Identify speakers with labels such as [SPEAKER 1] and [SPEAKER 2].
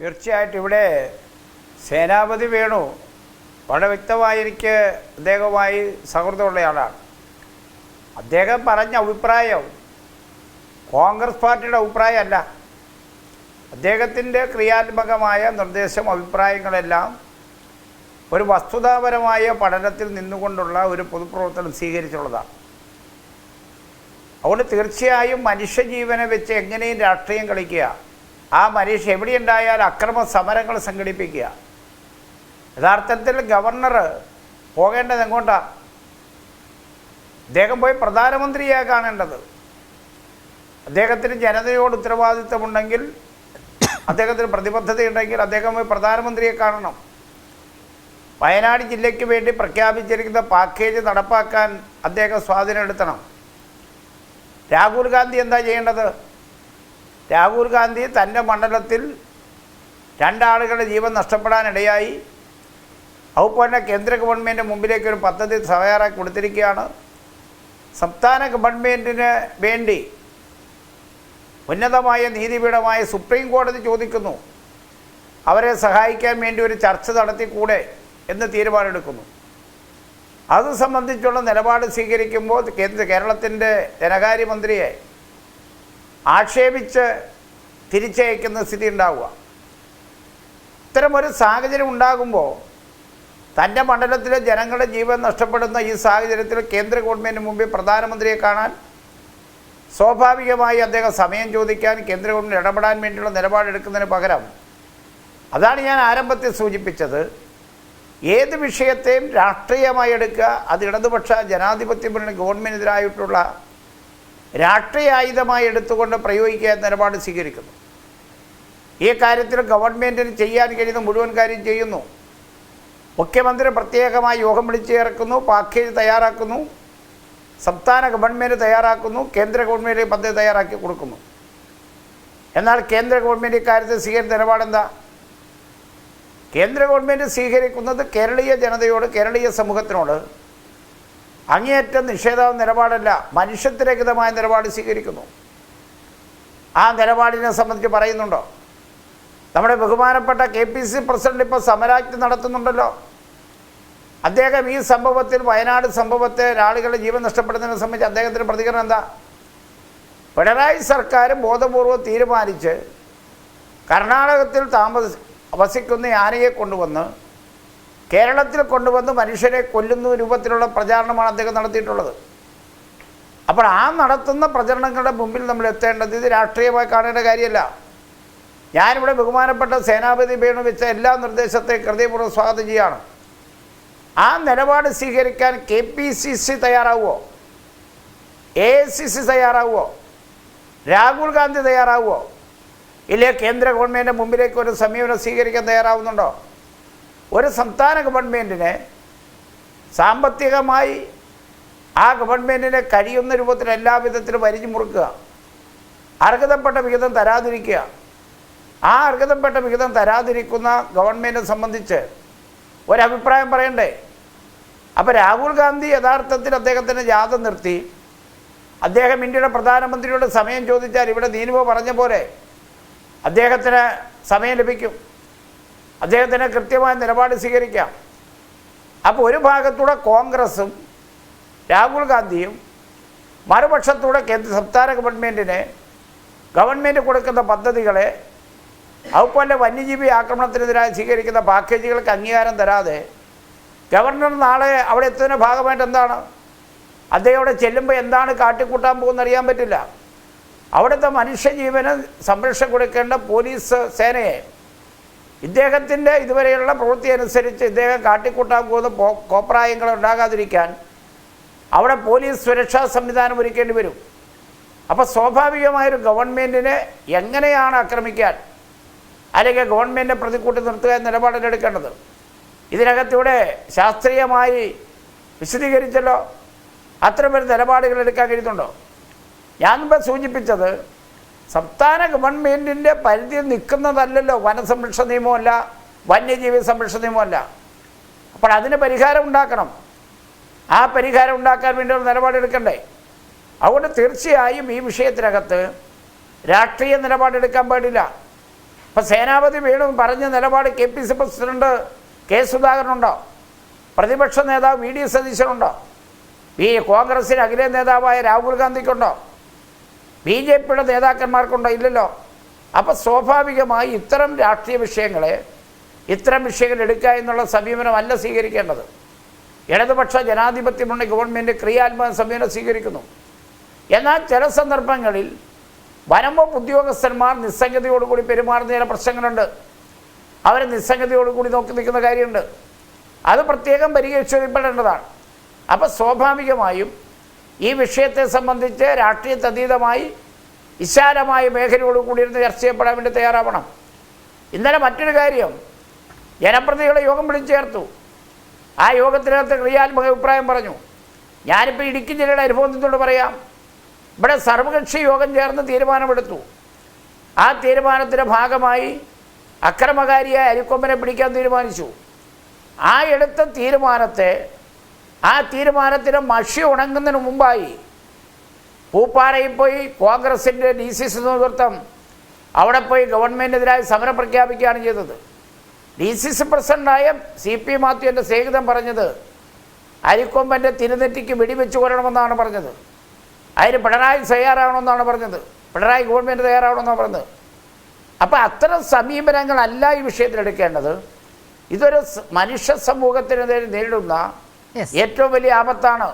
[SPEAKER 1] തീർച്ചയായിട്ടും ഇവിടെ സേനാപതി വേണു. വളരെ വ്യക്തമായി എനിക്ക് അദ്ദേഹവുമായി സൗഹൃദമുള്ള ആളാണ്. അദ്ദേഹം പറഞ്ഞ അഭിപ്രായം കോൺഗ്രസ് പാർട്ടിയുടെ അഭിപ്രായമല്ല. അദ്ദേഹത്തിന്റെ ക്രിയാത്മകമായ നിർദ്ദേശം അഭിപ്രായങ്ങളെല്ലാം ഒരു വസ്തുതാപരമായ പഠനത്തിൽ നിന്നുകൊണ്ടുള്ള ഒരു പൊതുപ്രവർത്തനം സ്വീകരിച്ചുള്ളതാണ്. അതുകൊണ്ട് തീർച്ചയായും മനുഷ്യജീവനെ വെച്ച് എങ്ങനെയും രാഷ്ട്രീയം കളിക്കുക. ആ മനീഷ് എവിടെയുണ്ടായാൽ അക്രമ സമരങ്ങൾ സംഘടിപ്പിക്കുക. യഥാർത്ഥത്തിൽ ഗവർണർ പോകേണ്ടത് എങ്ങോട്ടാണ് അദ്ദേഹം പോയി പ്രധാനമന്ത്രിയാണ് കാണേണ്ടത്. അദ്ദേഹത്തിന് ജനതയോട് ഉത്തരവാദിത്തമുണ്ടെങ്കിൽ അദ്ദേഹത്തിന് പ്രതിബദ്ധതയുണ്ടെങ്കിൽ അദ്ദേഹം പോയി പ്രധാനമന്ത്രിയെ കാണണം. വയനാട് ജില്ലയ്ക്ക് വേണ്ടി പ്രഖ്യാപിച്ചിരിക്കുന്ന പാക്കേജ് നടപ്പാക്കാൻ അദ്ദേഹം സ്വാധീനം എടുത്തണം രാഹുൽ ഗാന്ധി എന്താ ചെയ്യേണ്ടത്? രാഹുൽ ഗാന്ധി തന്റെ മണ്ഡലത്തിൽ രണ്ടാളുകളുടെ ജീവൻ നഷ്ടപ്പെടാനിടയായി. അതുപോലെ കേന്ദ്ര ഗവൺമെന്റ് മുമ്പിലേക്ക് ഒരു പദ്ധതി തയ്യാറാക്കി കൊടുത്തിരിക്കുകയാണ്. സംസ്ഥാന ഗവൺമെന്റിന് വേണ്ടി ഉന്നതമായ നീതിപീഠമായ സുപ്രീം കോടതി ചോദിക്കുന്നു. അവരെ സഹായിക്കാൻ വേണ്ടി ഒരു ചർച്ച നടത്തിക്കൂടെ എന്ന് തീരുമാനമെടുക്കുന്നു. അത് സംബന്ധിച്ചുള്ള നിലപാട് സ്വീകരിക്കുമ്പോൾ കേന്ദ്ര കേരളത്തിന്റെ ധനകാര്യമന്ത്രിയെ ആക്ഷേപിച്ച് തിരിച്ചയക്കുന്ന സ്ഥിതി ഉണ്ടാവുക. ഇത്തരമൊരു സാഹചര്യം ഉണ്ടാകുമ്പോൾ തന്റെ മണ്ഡലത്തിലെ ജനങ്ങളുടെ ജീവൻ നഷ്ടപ്പെടുന്ന ഈ സാഹചര്യത്തിൽ കേന്ദ്ര ഗവൺമെന്റ് മുമ്പിൽ പ്രധാനമന്ത്രിയെ കാണാൻ സ്വാഭാവികമായി അദ്ദേഹം സമയം ചോദിക്കാൻ കേന്ദ്ര ഗവൺമെന്റ് ഇടപെടാൻ വേണ്ടിയുള്ള നിലപാടെടുക്കുന്നതിന് പകരം അതാണ് ഞാൻ ആരംഭത്തിൽ സൂചിപ്പിച്ചത്. ഏത് വിഷയത്തെയും രാഷ്ട്രീയമായി എടുക്കുക അത് ഇടതുപക്ഷ ജനാധിപത്യ മുന്നണി ഗവൺമെന്റിനെതിരായിട്ടുള്ള രാഷ്ട്രീയ ആയുധമായി എടുത്തുകൊണ്ട് പ്രയോഗിക്കുക എന്ന നിലപാട് സ്വീകരിക്കുന്നു. ഈ കാര്യത്തിൽ ഗവൺമെന്റിന് ചെയ്യാൻ കഴിയുന്ന മുഴുവൻ കാര്യം ചെയ്യുന്നു. മുഖ്യമന്ത്രി പ്രത്യേകമായി യോഗം വിളിച്ചു ചേർക്കുന്നു പാക്കേജ് തയ്യാറാക്കുന്നു സംസ്ഥാന ഗവൺമെന്റ് തയ്യാറാക്കുന്നു കേന്ദ്ര ഗവൺമെന്റ് പദ്ധതി തയ്യാറാക്കി കൊടുക്കുന്നു. എന്നാൽ കേന്ദ്ര ഗവൺമെന്റ് ഇക്കാര്യത്തിൽ സ്വീകരിച്ച നിലപാടെന്താ? കേന്ദ്ര ഗവൺമെന്റ് സ്വീകരിക്കുന്നത് കേരളീയ ജനതയോട് കേരളീയ സമൂഹത്തിനോട് അങ്ങേയറ്റം നിഷേധ നിലപാടല്ല മനുഷ്യത്വരഹിതമായ നിലപാട് സ്വീകരിക്കുന്നു. ആ നിലപാടിനെ സംബന്ധിച്ച് പറയുന്നുണ്ടോ? നമ്മുടെ ബഹുമാനപ്പെട്ട കെ പി സി പ്രസിഡന്റ് ഇപ്പോൾ സമരാജ്ഞ നടത്തുന്നുണ്ടല്ലോ. അദ്ദേഹം ഈ സംഭവത്തിൽ വയനാട് സംഭവത്തെ ആളുകളുടെ ജീവൻ നഷ്ടപ്പെടുന്നതിനെ സംബന്ധിച്ച് അദ്ദേഹത്തിന്റെ പ്രതികരണം എന്താ? പിണറായി സർക്കാർ ബോധപൂർവം തീരുമാനിച്ച് കർണാടകത്തിൽ താമസ വസിക്കുന്ന ആനയെ കൊണ്ടുവന്ന് കേരളത്തിൽ കൊണ്ടുവന്ന് മനുഷ്യരെ കൊല്ലുന്ന രൂപത്തിലുള്ള പ്രചാരണമാണ് അദ്ദേഹം നടത്തിയിട്ടുള്ളത്. അപ്പോൾ ആ നടത്തുന്ന പ്രചരണങ്ങളുടെ മുമ്പിൽ നമ്മൾ എത്തേണ്ടത് ഇത് രാഷ്ട്രീയമായി കാണേണ്ട കാര്യമല്ല. ഞാനിവിടെ ബഹുമാനപ്പെട്ട സേനാപതി വേണു വെച്ച എല്ലാ നിർദ്ദേശത്തെയും ഹൃദയപൂർവം സ്വാഗതം ചെയ്യുകയാണ് ആ നിലപാട് സ്വീകരിക്കാൻ കെ പി സി സി തയ്യാറാവുമോ? എ സി സി തയ്യാറാവുമോ? രാഹുൽ ഗാന്ധി തയ്യാറാവുമോ? ഇല്ലേ കേന്ദ്ര ഗവൺമെന്റിന്റെ മുമ്പിലേക്ക് ഒരു സമീപനം സ്വീകരിക്കാൻ തയ്യാറാവുന്നുണ്ടോ? ഒരു സംസ്ഥാന ഗവൺമെന്റിനെ സാമ്പത്തികമായി ആ ഗവൺമെന്റിനെ കഴിയുന്ന രൂപത്തിൽ എല്ലാ വിധത്തിലും വരിഞ്ഞു മുറുക്കുക. അർഹതപ്പെട്ട വിഹിതം തരാതിരിക്കുക. ആ അർഹതപ്പെട്ട വിഹിതം തരാതിരിക്കുന്ന ഗവൺമെന്റിനെ സംബന്ധിച്ച് ഒരഭിപ്രായം പറയണ്ടേ? അപ്പോൾ രാഹുൽ ഗാന്ധി യഥാർത്ഥത്തിൽ അദ്ദേഹത്തിന്റെ ജാഥ നിർത്തി. അദ്ദേഹം ഇന്ത്യയുടെ പ്രധാനമന്ത്രിയോട് സമയം ചോദിച്ചാൽ ഇവിടെ നീനുവ പറഞ്ഞ പോലെ അദ്ദേഹത്തിന് സമയം ലഭിക്കും. അദ്ദേഹത്തിന് കൃത്യമായ നിലപാട് സ്വീകരിക്കാം. അപ്പോൾ ഒരു ഭാഗത്തൂടെ കോൺഗ്രസും രാഹുൽ ഗാന്ധിയും മറുപക്ഷത്തൂടെ കേന്ദ്ര സംസ്ഥാന ഗവൺമെന്റിന് ഗവൺമെന്റ് കൊടുക്കുന്ന പദ്ധതികളെ അതുപോലെ വന്യജീവി ആക്രമണത്തിനെതിരായി സ്വീകരിക്കുന്ന പാക്കേജുകൾക്ക് അംഗീകാരം തരാതെ ഗവർണർ നാളെ അവിടെ എത്തുന്നതിന്റെ ഭാഗമായിട്ട് എന്താണ്? അദ്ദേഹം അവിടെ ചെല്ലുമ്പോൾ എന്താണ് കാട്ടിക്കൂട്ടാൻ പോകുന്നത് അറിയാൻ പറ്റില്ല. അവിടുത്തെ മനുഷ്യജീവന് സംരക്ഷണം കൊടുക്കേണ്ട പോലീസ് സേനയെ ഇദ്ദേഹത്തിന്റെ ഇതുവരെയുള്ള പ്രവൃത്തി അനുസരിച്ച് ഇദ്ദേഹം കാട്ടിക്കൂട്ടാൻ പോകുന്ന കോപ്രായങ്ങൾ ഉണ്ടാകാതിരിക്കാൻ അവിടെ പോലീസ് സുരക്ഷാ സംവിധാനം ഒരുക്കേണ്ടി വരും. അപ്പോൾ സ്വാഭാവികമായൊരു ഗവൺമെന്റിനെ എങ്ങനെയാണ് ആക്രമിക്കാൻ? അല്ലെങ്കിൽ ഗവൺമെന്റിനെ പ്രതിക്കൂട്ടി നിർത്തുക എന്ന നിലപാടിലെടുക്കേണ്ടത് ഇതിനകത്തിവിടെ ശാസ്ത്രീയമായി വിശദീകരിച്ചല്ലോ. അത്തരമൊരു നിലപാടുകൾ എടുക്കാൻ കഴിയുന്നുണ്ടോ? ഞാൻ സൂചിപ്പിച്ചത് സംസ്ഥാന ഗവൺമെന്റിന്റെ പരിധി നിൽക്കുന്നതല്ലല്ലോ വനസംരക്ഷണ നിയമമല്ല വന്യജീവി സംരക്ഷണ നിയമമല്ല. അപ്പോൾ അതിന് പരിഹാരം ഉണ്ടാക്കണം. ആ പരിഹാരം ഉണ്ടാക്കാൻ വേണ്ടി ഒരു നിലപാടെടുക്കണ്ടേ അതുകൊണ്ട് തീർച്ചയായും ഈ വിഷയത്തിനകത്ത് രാഷ്ട്രീയ നിലപാടെടുക്കാൻ പാടില്ല. ഇപ്പം സേനാപതി വേണു പറഞ്ഞ നിലപാട് K P C president K സുധാകരനുണ്ടോ പ്രതിപക്ഷ നേതാവ് വി ഡി സതീശനുണ്ടോ ഈ കോൺഗ്രസിന് അഖിലേ നേതാവായ രാഹുൽ ഗാന്ധിക്കുണ്ടോ? ബി ജെ പിയുടെ നേതാക്കന്മാർക്കുണ്ടോ? ഇല്ലല്ലോ. അപ്പോൾ സ്വാഭാവികമായി ഇത്തരം രാഷ്ട്രീയ വിഷയങ്ങളെ ഇത്തരം വിഷയങ്ങൾ എടുക്കുക എന്നുള്ള സമീപനമല്ല സ്വീകരിക്കേണ്ടത്. ഇടതുപക്ഷ ജനാധിപത്യമുള്ള ഗവൺമെന്റ് ക്രിയാത്മക സമീപനം സ്വീകരിക്കുന്നു. എന്നാൽ ചില സന്ദർഭങ്ങളിൽ വനംവകുപ്പ് ഉദ്യോഗസ്ഥന്മാർ നിസ്സംഗതയോടുകൂടി പെരുമാറുന്ന ചില പ്രശ്നങ്ങളുണ്ട്. അവർ നിസ്സംഗതയോടുകൂടി നോക്കി നിൽക്കുന്ന കാര്യമുണ്ട്. അത് പ്രത്യേകം പരിഹരിച്ചറിയപ്പെടേണ്ടതാണ് അപ്പോൾ സ്വാഭാവികമായും ഈ വിഷയത്തെ സംബന്ധിച്ച് രാഷ്ട്രീയത്തതീതമായി വിശാലമായ മേഖലയോട് കൂടിയിരുന്ന് ചർച്ച ചെയ്യപ്പെടാൻ വേണ്ടി തയ്യാറാവണം. ഇന്നലെ മറ്റൊരു കാര്യം ജനപ്രതികളെ യോഗം വിളിച്ചു ചേർത്തു. ആ യോഗത്തിനകത്ത് ക്രിയാത്മക അഭിപ്രായം പറഞ്ഞു. ഞാനിപ്പോൾ ഇടുക്കി ജില്ലയുടെ അനുഭവം നിന്നുകൊണ്ട് പറയാം. ഇവിടെ സർവകക്ഷി യോഗം ചേർന്ന് തീരുമാനമെടുത്തു. ആ തീരുമാനത്തിന്റെ ഭാഗമായി അക്രമകാരിയായ അരിക്കൊമ്പനെ പിടിക്കാൻ തീരുമാനിച്ചു. ആ എടുത്ത തീരുമാനത്തെ ആ തീരുമാനത്തിന് മഷി ഉണങ്ങുന്നതിന് മുമ്പായി പൂപ്പാറയിൽ പോയി കോൺഗ്രസിന്റെ ഡി സി സി നേതൃത്വം അവിടെ പോയി ഗവൺമെന്റിനെതിരായി സമരം പ്രഖ്യാപിക്കുകയാണ് ചെയ്തത്. ഡി സി സി പ്രസിഡന്റായ സി പി മാത്യുവിന്റെ സ്നേഹിതം പറഞ്ഞത് അരിക്കൊമ്പന്റെ തിരുനെറ്റിക്ക് വെടിവെച്ച് കൊല്ലണമെന്നാണ് പറഞ്ഞത്. അതിന് പിണറായി തയ്യാറാവണമെന്നാണ് പറഞ്ഞത്. പിണറായി ഗവൺമെന്റ് തയ്യാറാവണമെന്നാണ് പറഞ്ഞത്. അപ്പോൾ അത്തരം സമീപനങ്ങളല്ല ഈ വിഷയത്തിൽ എടുക്കേണ്ടത് ഇതൊരു മനുഷ്യ സമൂഹത്തിനെതിരെ നേരിടുന്ന. ഏറ്റവും വലിയ ആപത്താണ്